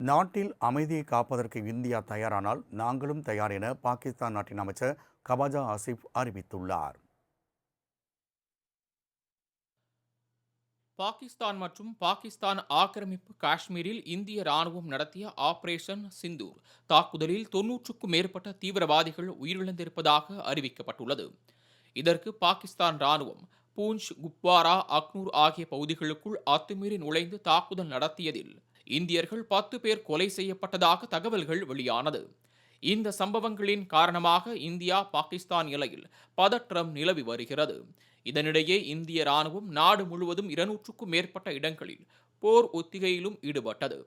நாட்டில் அமைதியை காப்பதற்கு இந்தியா தயாரானால் நாங்களும் தயார் என பாகிஸ்தான் நாட்டின் அமைச்சர் கவாஜா ஆசிப் அறிவித்துள்ளார். பாகிஸ்தான் மற்றும் பாகிஸ்தான் ஆக்கிரமிப்பு காஷ்மீரில் இந்திய ராணுவம் நடத்திய ஆபரேஷன் சிந்தூர் தாக்குதலில் தொன்னூற்றுக்கும் மேற்பட்ட தீவிரவாதிகள் உயிரிழந்திருப்பதாக அறிவிக்கப்பட்டுள்ளது. இதற்கு பாகிஸ்தான் ராணுவம் பூஞ்ச் குப்வாரா அக்னூர் ஆகிய பகுதிகளுக்குள் அத்துமீறி நுழைந்து தாக்குதல் நடத்தியதில் இந்தியர்கள் பத்து பேர் கொலை செய்யப்பட்டதாக தகவல்கள் வெளியானது. இந்த சம்பவங்களின் காரணமாக இந்தியா பாகிஸ்தான் எல்லையில் பதற்றம் நிலவி வருகிறது. இதனிடையே இந்திய ராணுவம் நாடு முழுவதும் இருநூற்றுக்கும் மேற்பட்ட இடங்களில் போர் ஒத்திகையிலும் ஈடுபட்டது.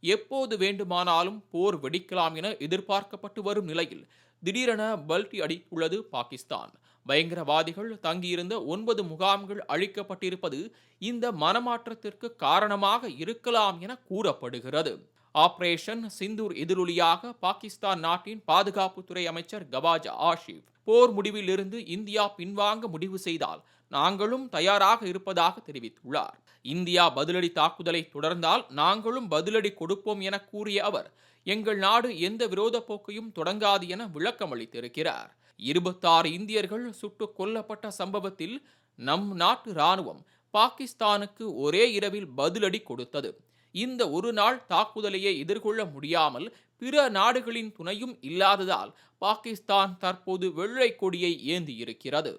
எப்போது வேண்டுமானாலும் போர் வெடிக்கலாம் என எதிர்பார்க்கப்பட்டு வரும் நிலையில் திடீரென பல்டி அடித்துள்ளது பாகிஸ்தான். பயங்கரவாதிகள் தங்கியிருந்த ஒன்பது முகாம்கள் அழிக்கப்பட்டிருப்பது இந்த மனமாற்றத்திற்கு காரணமாக இருக்கலாம் என கூறப்படுகிறது. ஆபரேஷன் சிந்தூர் எதிரொலியாக பாகிஸ்தான் நாட்டின் பாதுகாப்புத்துறை அமைச்சர் கவாஜ் ஆஷிப் போர் முடிவில் இருந்து இந்தியா பின்வாங்க முடிவு செய்தால் நாங்களும் தயாராக இருப்பதாக தெரிவித்துள்ளார். இந்தியா பதிலடி தாக்குதலை தொடர்ந்தால் நாங்களும் பதிலடி கொடுப்போம் என கூறிய அவர் எங்கள் நாடு எந்த விரோத போக்கையும் தொடங்காது என விளக்கம் அளித்திருக்கிறார். இருபத்தாறு இந்தியர்கள் சுட்டுக் கொல்லப்பட்ட சம்பவத்தில் நம் நாட்டு இராணுவம் பாகிஸ்தானுக்கு ஒரே இரவில் பதிலடி கொடுத்தது. இந்த ஒரு நாள் தாக்குதலையே எதிர்கொள்ள முடியாமல் பிற நாடுகளின் துணையும் இல்லாததால் பாகிஸ்தான் தற்போது வெள்ளை கொடியை ஏந்தியிருக்கிறது.